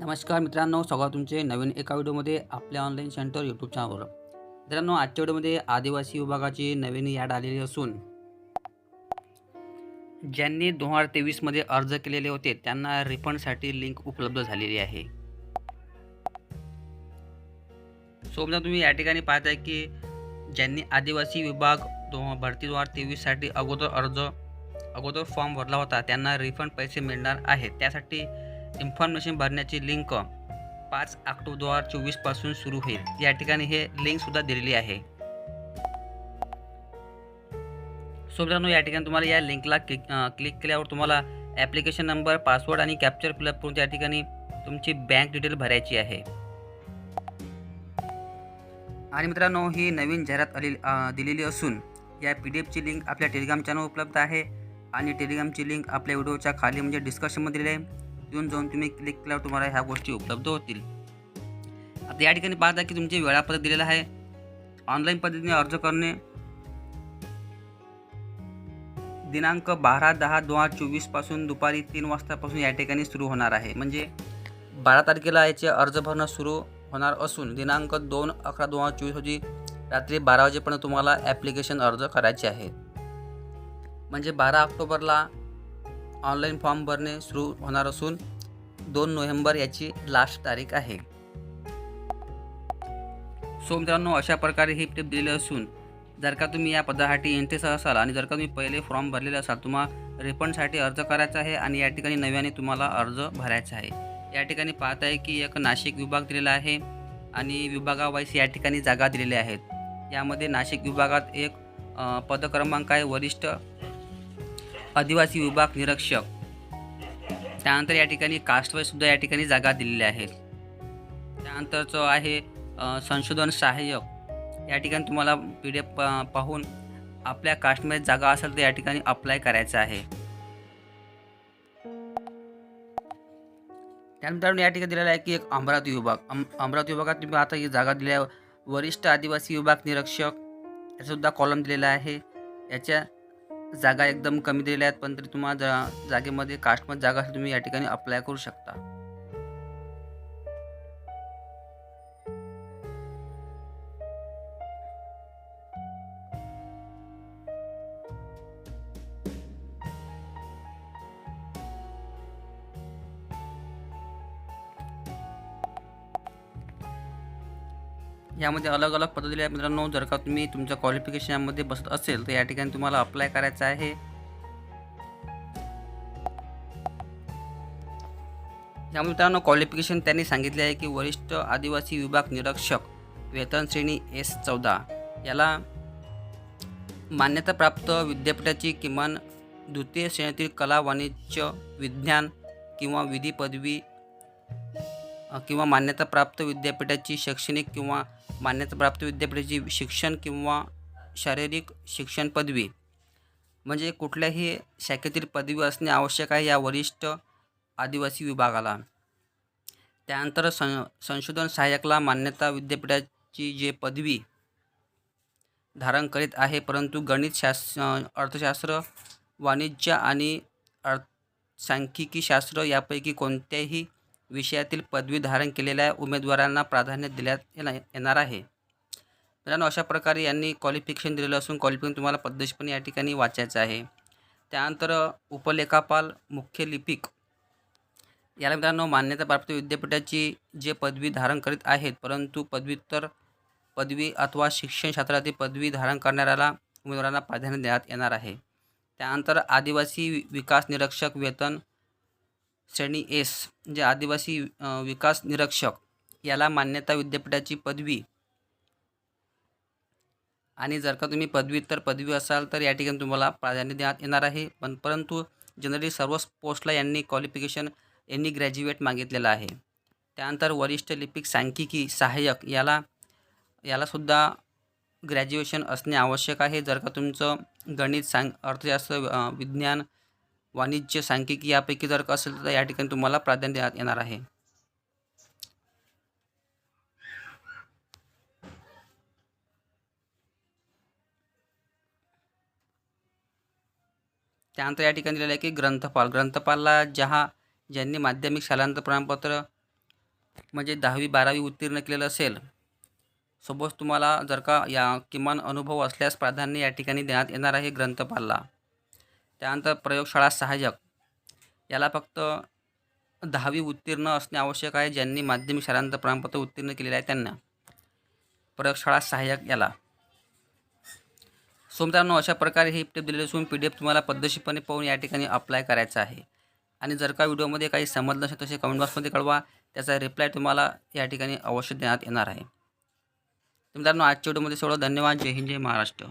नमस्कार मित्रांनो स्वागत तुमचे नवीन एका व्हिडिओमध्ये आपल्या ऑनलाईन सेंटर यूट्यूब चॅनलवर मित्रांनो आजच्या व्हिडिओमध्ये आदिवासी विभागाची नवीन याड आलेली असून ज्यांनी दोन हजार तेवीसमध्ये अर्ज केलेले होते त्यांना रिफंडसाठी लिंक उपलब्ध झालेली आहे. सो मित्रांनो तुम्ही या ठिकाणी पाहताय की ज्यांनी आदिवासी विभाग दो भरती दोन हजार तेवीससाठी अगोदर अर्ज अगोदर फॉर्म भरला होता त्यांना रिफंड पैसे मिळणार आहेत. त्यासाठी इन्फॉर्मेशन भरण्याची लिंक पाच ऑक्टोबर दोन हजार चोवीसपासून सुरू होईल. या ठिकाणी हे लिंकसुद्धा दिलेली आहे. सो मित्रांनो या ठिकाणी तुम्हाला या लिंकला क्लिक क्लिक केल्यावर तुम्हाला ॲप्लिकेशन नंबर पासवर्ड आणि कॅप्चर फिलअप करून त्या ठिकाणी तुमची बँक डिटेल भरायची आहे. आणि मित्रांनो ही नवीन जाहिरात आली दिलेली असून या पी डी एफची लिंक आपल्या टेलिग्राम चॅनल उपलब्ध आहे. आणि टेलिग्रामची लिंक आपल्या व्हिडिओच्या खाली म्हणजे डिस्कशनमध्ये दिली आहे. तिथून जाऊन तुम्ही क्लिक केल्यावर तुम्हाला ह्या गोष्टी उपलब्ध होतील. आता या ठिकाणी पाहता की तुमचे वेळापत्रक दिलेलं आहे. ऑनलाईन पद्धतीने अर्ज करणे. दिनांक बारा दहा दोन हजार चोवीसपासून दुपारी तीन वाजतापासून या ठिकाणी सुरू होणार आहे. म्हणजे बारा तारखेला याचे अर्ज भरणं सुरू होणार असून दिनांक दोन अकरा दोन हजार चोवीस रोजी रात्री बारा वाजेपर्यंत तुम्हाला ॲप्लिकेशन अर्ज करायचे आहे म्हणजे बारा ऑक्टोबरला ऑनलाईन फॉर्म भरणे सुरू होणार असून दोन नोव्हेंबर याची लास्ट तारीख आहे. सो मित्रांनो अशा प्रकारे ही टिप दिलेली असून जर का तुम्ही या पदासाठी इंटरेस्ट असाल आणि जर का तुम्ही पहिले फॉर्म भरलेले असाल तुम्हाला रिफंडसाठी अर्ज करायचा आहे आणि या ठिकाणी नव्याने तुम्हाला अर्ज भरायचा आहे. या ठिकाणी पाहत आहे की एक नाशिक विभाग दिलेला आहे आणि विभागावाईस या ठिकाणी जागा दिलेल्या आहेत. यामध्ये नाशिक विभागात एक पदक्रमांक आहे वरिष्ठ आदिवासी विभाग निरीक्षक. त्यानंतर या ठिकाणी कास्टवाईजसुद्धा या ठिकाणी जागा दिलेल्या आहेत जो आहे संशोधन सहाय्यक. या ठिकाणी तुम्हाला पी डी एफ पाहून आपल्या कास्टमध्ये जागा असेल तर या ठिकाणी अप्लाय करायचं आहे. त्यानंतर या ठिकाणी दिलेलं आहे की एक अमरावती विभाग. अम अमरावती विभागात तुम्ही आता ही जागा दिल्या वरिष्ठ आदिवासी विभाग निरीक्षक याचासुद्धा कॉलम दिलेला आहे. याच्या जागा एकदम कमी दिलेल्या आहेत पण तरी तुम्हाला जा जागेमध्ये कास्टमध्ये जागा असेल तुम्ही या ठिकाणी अप्लाय करू शकता. यामध्ये अलग अलग पद्धतीला आहेत मित्रांनो जर का तुम्ही तुमच्या क्वालिफिकेशन यामध्ये बसत असेल तर या ठिकाणी तुम्हाला अप्लाय करायचं आहे. यामध्ये मित्रांनो क्वालिफिकेशन त्यांनी सांगितले आहे की वरिष्ठ आदिवासी विभाग निरीक्षक वेतन श्रेणी एस चौदा. याला मान्यताप्राप्त विद्यापीठाची किमान द्वितीय श्रेणीतील कला वाणिज्य विज्ञान किंवा विधी पदवी किंवा मान्यताप्राप्त विद्यापीठाची शैक्षणिक किंवा मान्यताप्राप्त विद्यापीठाची शिक्षण किंवा शारीरिक शिक्षण पदवी. म्हणजे कुठल्याही शाखेतील पदवी असणे आवश्यक आहे या वरिष्ठ आदिवासी विभागाला. त्यानंतर सं संशोधन सहाय्यकला मान्यता विद्यापीठाची जे पदवी धारण करीत आहे परंतु गणित शास अर्थशास्त्र वाणिज्य आणि अर्थ सांख्यिकी शास्त्र यापैकी कोणत्याही विषयातील पदवी धारण केलेल्या उमेदवारांना प्राधान्य दिल्यात येणार येणार आहे. मित्रांनो अशा प्रकारे यांनी क्वालिफिकेशन दिलेलं असून क्वालिफिकेशन तुम्हाला पद्धतशीरपणे या ठिकाणी वाचायचं आहे. त्यानंतर उपलेखापाल मुख्य लिपिक. याला मित्रांनो मान्यताप्राप्त विद्यापीठाची जे पदवी धारण करीत आहेत परंतु पदव्युत्तर पदवी अथवा शिक्षण क्षेत्रातील पदवी धारण करणाऱ्याला उमेदवारांना प्राधान्य देण्यात येणार आहे. त्यानंतर आदिवासी विकास निरीक्षक वेतन श्रेणी एस जे आदिवासी विकास निरीक्षक याला मान्यता विद्यापीठाची पदवी. आणि जर का तुम्ही पदव्युत्तर पदवी असाल तर या ठिकाणी तुम्हाला प्राधान्य देण्यात येणार आहे. पण परंतु जनरली सर्वच पोस्टला यांनी क्वालिफिकेशन यांनी ग्रॅज्युएट मागितलेलं आहे. त्यानंतर वरिष्ठ लिपिक सांख्यिकी सहाय्यक याला यालासुद्धा ग्रॅज्युएशन असणे आवश्यक आहे. जर का तुमचं गणित सांग अर्थशास्त्र विज्ञान वाणिज्य सांख्यिकी यापैकी जर का असेल तर या ठिकाणी तुम्हाला प्राधान्य देण्यात येणार आहे. त्यानंतर या ठिकाणी दिलेलं आहे की ग्रंथपाल. ग्रंथपालला ज्या ज्यांनी माध्यमिक शालांत प्रमाणपत्र म्हणजे दहावी बारावी उत्तीर्ण केलेलं असेल सपोज तुम्हाला जर का या किमान अनुभव असल्यास प्राधान्य या ठिकाणी देण्यात येणार आहे ग्रंथपालला. त्यानंतर प्रयोगशाळा सहाय्यक. याला फक्त दहावी उत्तीर्ण असणे आवश्यक आहे ज्यांनी माध्यमिक शाळांत प्रमाणपत्र उत्तीर्ण केलेले आहे त्यांना. प्रयोगशाळा सहाय्यक याला. सो मित्रांनो अशा प्रकारे ही टिप दिलेली असून पी डी एफ तुम्हाला पद्धतशीरपणे पाहून या ठिकाणी अप्लाय करायचं आहे. आणि जर का व्हिडिओमध्ये काही समजलं नसेल तसे कमेंट बॉक्समध्ये कळवा. त्याचा रिप्लाय तुम्हाला या ठिकाणी अवश्य देण्यात येणार आहे. मित्रांनो आजच्या व्हिडिओमध्ये सोडं धन्यवाद. जय हिंद जय महाराष्ट्र.